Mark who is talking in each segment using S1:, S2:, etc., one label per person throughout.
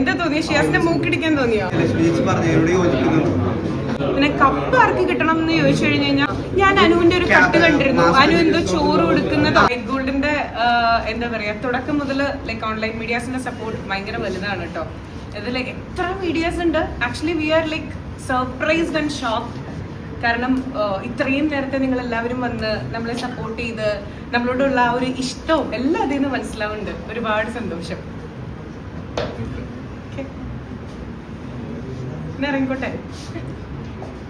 S1: എന്താ തോന്നി? ഷിയാസിന്റെ മൂക്കിടിക്കാൻ തോന്നിയോ? പിന്നെ കപ്പ് ആർക്ക് കിട്ടണം എന്ന് ചോദിച്ചു കഴിഞ്ഞു കഴിഞ്ഞാൽ ഞാൻ അനുവിന്റെ ഒരു കട്ട് കണ്ടിരുന്നു. അനു എന്തോ ചോറ് കൊടുക്കുന്നത് വൈറ്റ് ഗോൾഡിന്റെ എന്താ പറയാ തുടക്കം മുതൽ ലൈക്ക് ഓൺലൈൻ മീഡിയാസിന്റെ സപ്പോർട്ട് ഭയങ്കര വലുതാണ് കേട്ടോ ഇതിൽ എത്ര മീഡിയാസ് ഉണ്ട്? Actually we are like surprised and shock കാരണം ഇത്രയും നേരത്തെ നിങ്ങൾ എല്ലാവരും വന്ന് നമ്മളെ സപ്പോർട്ട് ചെയ്ത് നമ്മളോടുള്ള ആ ഒരു ഇഷ്ടവും എല്ലാം അതിൽ നിന്ന് മനസ്സിലാവുന്നുണ്ട്. ഒരുപാട് സന്തോഷം. ഇറങ്ങിക്കോട്ടെ.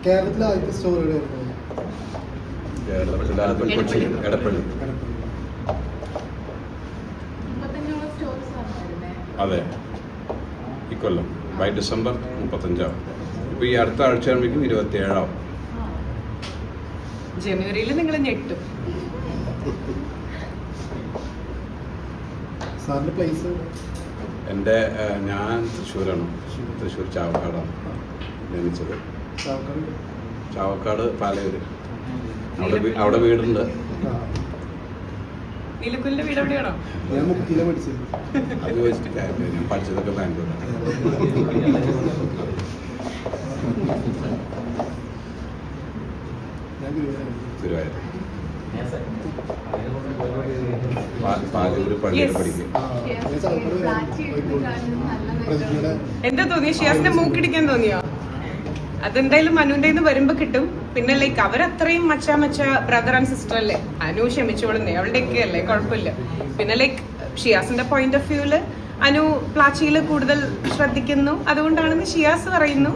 S2: കേരളത്തിലെ ആദ്യത്തെ
S3: കേരളത്തിലെ ആദ്യം കൊച്ചി എടപ്പള്ളി. അതെ. ഇക്കൊല്ലം ബൈ ഡിസംബർ മുപ്പത്തഞ്ചാവും. ഇപ്പൊ ഈ അടുത്ത ആഴ്ച ആകുമ്പോഴേക്കും ഇരുപത്തി ഏഴാവും
S1: ജനുവരിയിൽ നിങ്ങൾ ഞെട്ടും.
S2: സാറിന്റെ പ്ലേസ്
S3: എന്റെ ഞാൻ തൃശ്ശൂരാണ്. തൃശ്ശൂർ ചാവക്കാടാണ് ജനിച്ചത്.
S2: ചാവക്കാട്?
S3: ചാവക്കാട് പാലയൂര് അവിടെ അവിടെ വീടുണ്ട്. അത് വെച്ചിട്ട് കാര്യമില്ല ഞാൻ പഠിച്ചതൊക്കെ ബാംഗ്ലൂരാണ്
S2: ഞാൻ ഗുരുവായൂർ
S3: പാലൂര് പള്ളിയിൽ. പഠിക്കും.
S1: എന്താ തോന്നിയ? ഷിയാസിന്റെ മൂക്കിടിക്കാൻ തോന്നിയോ? അതെന്തായാലും അനുവിന്റെ വരുമ്പോ കിട്ടും. പിന്നെ ലൈക്ക് അവരത്രയും മച്ചാ മച്ച ബ്രദർ ആൻഡ് സിസ്റ്റർ അല്ലേ? അനു ക്ഷമിച്ചോളുന്നേ. അവളുടെ ഒക്കെ അല്ലേ? കുഴപ്പമില്ല. പിന്നെ ലൈക്ക് ഷിയാസിന്റെ പോയിന്റ് ഓഫ് വ്യൂൽ അനു പ്ലാച്ചിയിൽ കൂടുതൽ ശ്രദ്ധിക്കുന്നു. അതുകൊണ്ടാണെന്ന് ഷിയാസ് പറയുന്നു.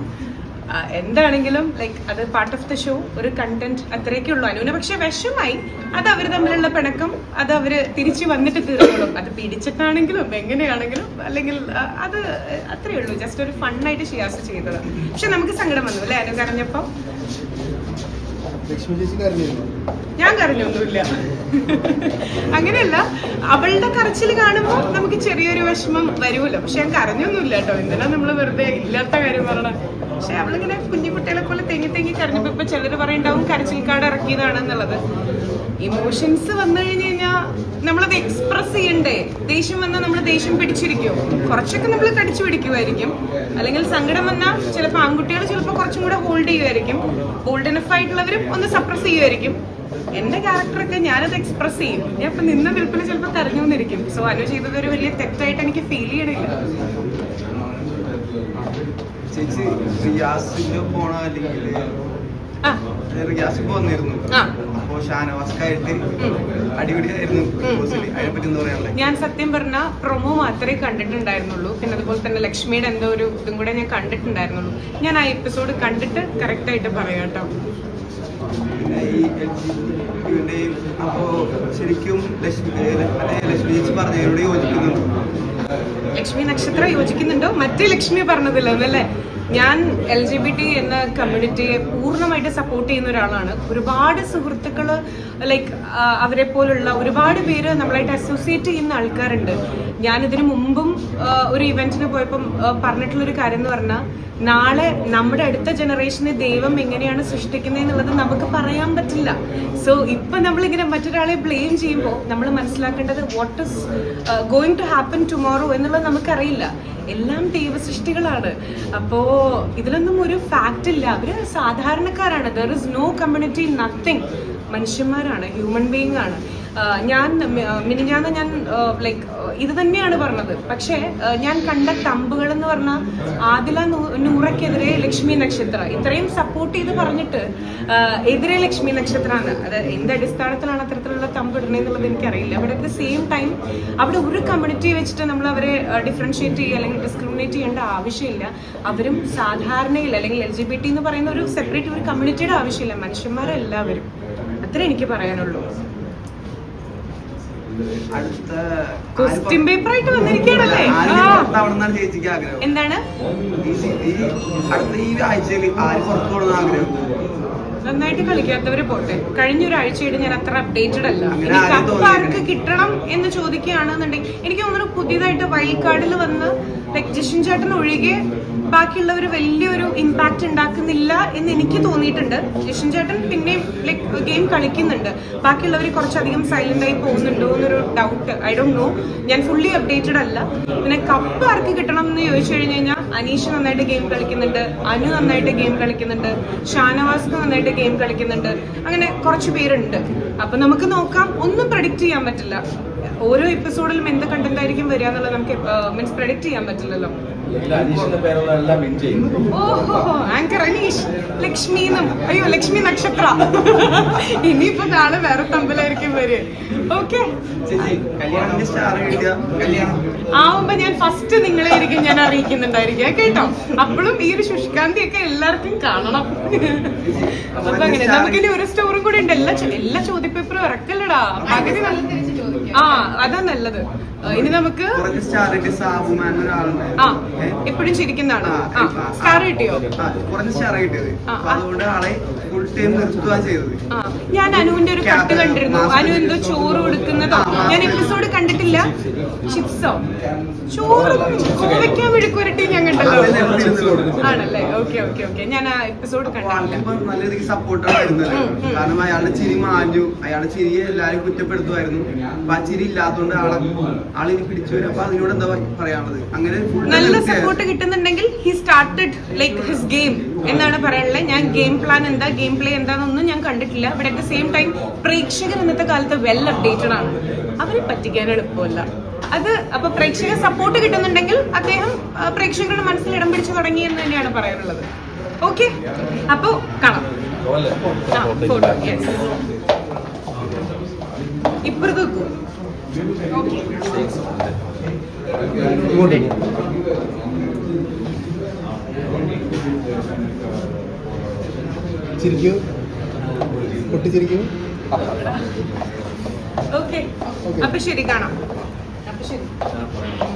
S1: എന്താണെങ്കിലും ലൈക്ക് അത് പാർട്ട് ഓഫ് ദ ഷോ ഒരു കണ്ടന്റ് അത്രയൊക്കെ ഉള്ളൂ. അനുവിന് പക്ഷെ വിഷമായി. അത് അവർ തമ്മിലുള്ള പിണക്കം അത് അവർ തിരിച്ചു വന്നിട്ട് തീർന്നോളും അത് പിടിച്ചിട്ടാണെങ്കിലും എങ്ങനെയാണെങ്കിലും അല്ലെങ്കിൽ അത് അത്രയേ ഉള്ളൂ. ജസ്റ്റ് ഒരു ഫണ്ണായിട്ട് ഷിയാസ് ചെയ്തത്. പക്ഷെ നമുക്ക് സങ്കടം വന്നു അല്ലേ? അനു കരഞ്ഞപ്പോ? ഞാൻ കരഞ്ഞൊന്നുമില്ല. അങ്ങനെയല്ല അവളുടെ കരച്ചിൽ കാണുമ്പോൾ നമുക്ക് ചെറിയൊരു വിഷമം വരുമല്ലോ. പക്ഷെ ഞാൻ കരഞ്ഞൊന്നുമില്ല കേട്ടോ. എന്തിനാ നമ്മൾ വെറുതെ ഇല്ലാത്ത കാര്യം പറയണ പക്ഷെ അവളിങ്ങനെ കുഞ്ഞു കുട്ടികളെ പോലെ തെങ്ങി തെങ്ങി കരഞ്ഞപ്പോ ഇപ്പൊ ചിലർ പറയണ്ടാവും കരച്ചിൽ ഇറക്കിയതാണ് ഇറക്കിയതാണെന്നുള്ളത് ഇമോഷൻസ് വന്നു കഴിഞ്ഞു കഴിഞ്ഞാൽ നമ്മളത് എക്സ്പ്രസ് ചെയ്യണ്ടേ? ദേഷ്യം വന്നാൽ നമ്മൾ ദേഷ്യം പിടിച്ചിരിക്കും. കുറച്ചൊക്കെ നമ്മൾ കടിച്ചു പിടിക്കുമായിരിക്കും അല്ലെങ്കിൽ സങ്കടം വന്നാൽ ചിലപ്പോൾ ആൺകുട്ടികൾ ചിലപ്പോൾ കുറച്ചും കൂടെ ഹോൾഡ് ചെയ്യുമായിരിക്കും ഹോൾഡ് എനഫ് ആയിട്ടുള്ളവരും ഒന്ന് സപ്രസ് ചെയ്യുമായിരിക്കും എന്റെ ക്യാരക്ടറൊക്കെ ഞാനത് എക്സ്പ്രസ് ചെയ്യും. ഞാൻ ഇപ്പൊ നിന്ന നിൽപ്പിൽ ചിലപ്പോൾ കരഞ്ഞു വന്നിരിക്കും സോ അനു ചെയ്തത് ഒരു വലിയ തെറ്റായിട്ട് എനിക്ക് ഫീൽ ചെയ്യണില്ല.
S4: ചേച്ചി റിയാസിന്റെ പോണ അല്ലെങ്കിൽ
S1: ആ.
S4: റിയാസ് ഇപ്പൊ വന്നിരുന്നു.
S1: ആ.
S4: അപ്പോ ഷാനവാസ്കായിട്ട് അടിപിടിയായിരുന്നു ബോസിൽ അതിനെപ്പറ്റി എന്താ പറയാനുള്ളത്
S1: ഞാൻ സത്യം പറഞ്ഞ പ്രൊമോ മാത്രമേ കണ്ടിട്ടുണ്ടായിരുന്നുള്ളൂ. പിന്നെ അതുപോലെ തന്നെ ലക്ഷ്മിയുടെ എന്തോ ഒരു ഇതും കൂടെ ഞാൻ കണ്ടിട്ടുണ്ടായിരുന്നുള്ളൂ. ഞാൻ ആ എപ്പിസോഡ് കണ്ടിട്ട് കറക്റ്റ് ആയിട്ട് പറയാം കേട്ടോ.
S4: അപ്പോ ശരിക്കും ലക്ഷ്മി ലക്ഷ്മി ചേച്ചി പറഞ്ഞതിനോട് യോജിക്കുന്നുണ്ട്
S1: ലക്ഷ്മി നക്ഷത്രം യോജിക്കുന്നുണ്ടോ? മറ്റേ ലക്ഷ്മി പറഞ്ഞതല്ലോ അല്ലേ ഞാൻ എൽ ജി ബി ടി എന്ന കമ്മ്യൂണിറ്റിയെ പൂർണമായിട്ട് സപ്പോർട്ട് ചെയ്യുന്ന ഒരാളാണ്. ഒരുപാട് സുഹൃത്തുക്കൾ ലൈക്ക് അവരെ പോലുള്ള ഒരുപാട് പേര് നമ്മളായിട്ട് അസോസിയേറ്റ് ചെയ്യുന്ന ആൾക്കാരുണ്ട്. ഞാൻ ഇതിനു മുമ്പും ഒരു ഇവന്റിന് പോയപ്പം പറഞ്ഞിട്ടുള്ളൊരു കാര്യം എന്ന് പറഞ്ഞാൽ നാളെ നമ്മുടെ അടുത്ത ജനറേഷനെ ദൈവം എങ്ങനെയാണ് സൃഷ്ടിക്കുന്നത് എന്നുള്ളത് നമുക്ക് പറയാൻ പറ്റില്ല. സോ ഇപ്പം നമ്മളിങ്ങനെ മറ്റൊരാളെ ബ്ലെയിം ചെയ്യുമ്പോൾ നമ്മൾ മനസ്സിലാക്കേണ്ടത് what is going to happen tomorrow എന്നുള്ളത് നമുക്കറിയില്ല. എല്ലാം ദൈവസൃഷ്ടികളാണ്. അപ്പോ ഇതിലൊന്നും ഒരു ഫാക്റ്റ് ഇല്ല. അവർ സാധാരണക്കാരാണ്. There is no community nothing മനുഷ്യന്മാരാണ് human being ആണ്. ഞാൻ മിനിഞ്ഞാന്ന് ഞാൻ ലൈക്ക് ഇത് തന്നെയാണ് പറഞ്ഞത്. പക്ഷേ ഞാൻ കണ്ട തമ്പുകൾ എന്ന് പറഞ്ഞാൽ ആദില നൂറയ്ക്കെതിരെ ലക്ഷ്മി നക്ഷത്ര. ഇത്രയും സപ്പോർട്ട് ചെയ്ത് പറഞ്ഞിട്ട് എതിരെ ലക്ഷ്മി നക്ഷത്രമാണ്. അത് എന്ത് അടിസ്ഥാനത്തിലാണ് അത്തരത്തിലുള്ള തമ്പ് ഇടണേ എന്നുള്ളത് എനിക്കറിയില്ല. അവിടെ അറ്റ് ദ സെയിം ടൈം അവിടെ ഒരു കമ്മ്യൂണിറ്റി വെച്ചിട്ട് നമ്മൾ അവരെ ഡിഫറൻഷിയേറ്റ് ചെയ്യുക അല്ലെങ്കിൽ ഡിസ്ക്രിമിനേറ്റ് ചെയ്യേണ്ട ആവശ്യമില്ല. അവരും സാധാരണയിൽ അല്ലെങ്കിൽ എൽ ജി ബി ടി എന്ന് പറയുന്ന ഒരു സെപ്പറേറ്റ് ഒരു കമ്മ്യൂണിറ്റിയുടെ ആവശ്യമില്ല. മനുഷ്യന്മാരെല്ലാവരും. അത്ര എനിക്ക് പറയാനുള്ളൂ.
S4: അടുത്ത
S1: ക്വസ്റ്റ്യൻ പേപ്പർ ആയിട്ട് വന്നിരിക്കുകയാണല്ലേ? എന്താണ്?
S4: ഈ അടുത്ത ഈ ആഴ്ചയിൽ ആര് പുറത്തു ആഗ്രഹം?
S1: നന്നായിട്ട് കളിക്കാത്തവര് പോട്ടെ. കഴിഞ്ഞ ഒരു ആഴ്ചയായിട്ട് ഞാൻ അത്ര അപ്ഡേറ്റഡ് അല്ല കപ്പ് ആർക്ക് കിട്ടണം എന്ന് ചോദിക്കുകയാണെന്നുണ്ടെങ്കിൽ എനിക്ക് തോന്നുന്നു പുതിയതായിട്ട് വൈൽഡ് കാർഡിൽ വന്ന് ലൈക് ജിഷൻ ചേട്ടൻ ഒഴികെ ബാക്കിയുള്ളവർ വലിയൊരു ഇമ്പാക്റ്റ് ഉണ്ടാക്കുന്നില്ല എന്ന് എനിക്ക് തോന്നിയിട്ടുണ്ട്. ജിഷൻ ചേട്ടൻ പിന്നെയും ലൈക്ക് ഗെയിം കളിക്കുന്നുണ്ട്. ബാക്കിയുള്ളവർ കുറച്ചധികം സൈലന്റ് ആയി പോകുന്നുണ്ടോ എന്നൊരു ഡൗട്ട് ഐ ഡോണ്ട് നോ ഞാൻ ഫുള്ളി അപ്ഡേറ്റഡ് അല്ല. പിന്നെ കപ്പ് ആർക്ക് കിട്ടണം എന്ന് ചോദിച്ചു കഴിഞ്ഞു കഴിഞ്ഞാൽ അനീഷ് നന്നായിട്ട് ഗെയിം കളിക്കുന്നുണ്ട് അനു നന്നായിട്ട് ഗെയിം കളിക്കുന്നുണ്ട് ഷാനവാസ്ക്ക് നന്നായിട്ട് ഗെയിം കളിക്കുന്നുണ്ട്. അങ്ങനെ കുറച്ച് പേരുണ്ട്. അപ്പൊ നമുക്ക് നോക്കാം ഒന്നും പ്രഡിക്റ്റ് ചെയ്യാൻ പറ്റില്ല. ഓരോ എപ്പിസോഡിലും എന്ത് കണ്ടന്റ് ആയിരിക്കും വരിക എന്നുള്ളത് നമുക്ക് മീൻസ് പ്രെഡിക്ട് ചെയ്യാൻ പറ്റില്ലല്ലോ. ഓഹോ ആങ്കർ അനീഷ് ലക്ഷ്മി അയ്യോ ലക്ഷ്മി നക്ഷത്ര. ഇനിയിപ്പോ നാളെ വേറെ തമ്പിലായിരിക്കും വരെ ഓക്കെ. ആവുമ്പോ ഞാൻ ഫസ്റ്റ് നിങ്ങളെ ആയിരിക്കും ഞാൻ അറിയിക്കുന്നുണ്ടായിരിക്കും കേട്ടോ? അപ്പോഴും ഈ ഒരു ശുഷ്കാന്തി ഒക്കെ എല്ലാവർക്കും കാണണം. അപ്പൊ അങ്ങനെ നമുക്കിനി ഒരു സ്റ്റോറും കൂടി ഉണ്ട്. എല്ലാ എല്ലാ ചോദ്യപേപ്പറും ഇറക്കല്ലടാ. പകുതി നല്ല- ആ അതാ നല്ലത്. ഇനി നമുക്ക് എപ്പോഴും ചിരിക്കുന്നതാണ്. സ്റ്റാർ കിട്ടിയോ? ഞാൻ അനുവിന്റെ ഒരു കട്ട് കണ്ടിരുന്നു. അനു എന്തോ ചോറ് കൊടുക്കുന്നതോ? ഞാൻ എപ്പിസോഡ് കണ്ടിട്ടില്ല. ചിപ്സോ? ചോറ് കോവയ്ക്കാൻ മെഴുക്കുരട്ടി ഞാൻ കണ്ടല്ലോ. ആണല്ലേ? Okay okay okay. ഞാൻ ആ എപ്പിസോഡ്
S4: നല്ല രീതിക്ക് സപ്പോർട്ടാണ്. കാരണം അയാളുടെ ചിരി മാഞ്ഞു. അയാളുടെ ചിരി എല്ലാരും കുറ്റപ്പെടുത്തുമായിരുന്നു. ആ ഇല്ലാത്തതുകൊണ്ട് ആളെ ആളിനി പിടിച്ചു വരും അപ്പൊ അതിനോട് എന്താ പറയാനുള്ളത്? അങ്ങനെ
S1: നല്ല support കിട്ടുന്നുണ്ടെങ്കിൽ he started like his game എന്നാണ് പറയാനുള്ളത്. ഞാൻ ഗെയിം പ്ലാൻ എന്താ ഗെയിം പ്ലേ എന്താണെന്നൊന്നും ഞാൻ കണ്ടിട്ടില്ല. But at the same time പ്രേക്ഷകർ ഇന്നത്തെ കാലത്ത് വെൽ അപ്ഡേറ്റഡ് ആണ്. അവരെ പറ്റിക്കാൻ എളുപ്പമല്ല. അത് അപ്പൊ പ്രേക്ഷക സപ്പോർട്ട് കിട്ടുന്നുണ്ടെങ്കിൽ അദ്ദേഹം പ്രേക്ഷകരുടെ മനസ്സിൽ ഇടം പിടിച്ചു തുടങ്ങി എന്ന് തന്നെയാണ് പറയാനുള്ളത്. ഓക്കെ അപ്പോ കാണാം. ഇപ്പുറത്ത് വെക്കൂ ഓക്കെ
S2: ഇങ്ങോട്ടേക്ക് ചിരിക്കൂ. പൊട്ടിച്ചിരിക്കൂ
S1: ഓക്കെ അപ്പൊ ശരി കാണാം. അപ്പൊ ശരി.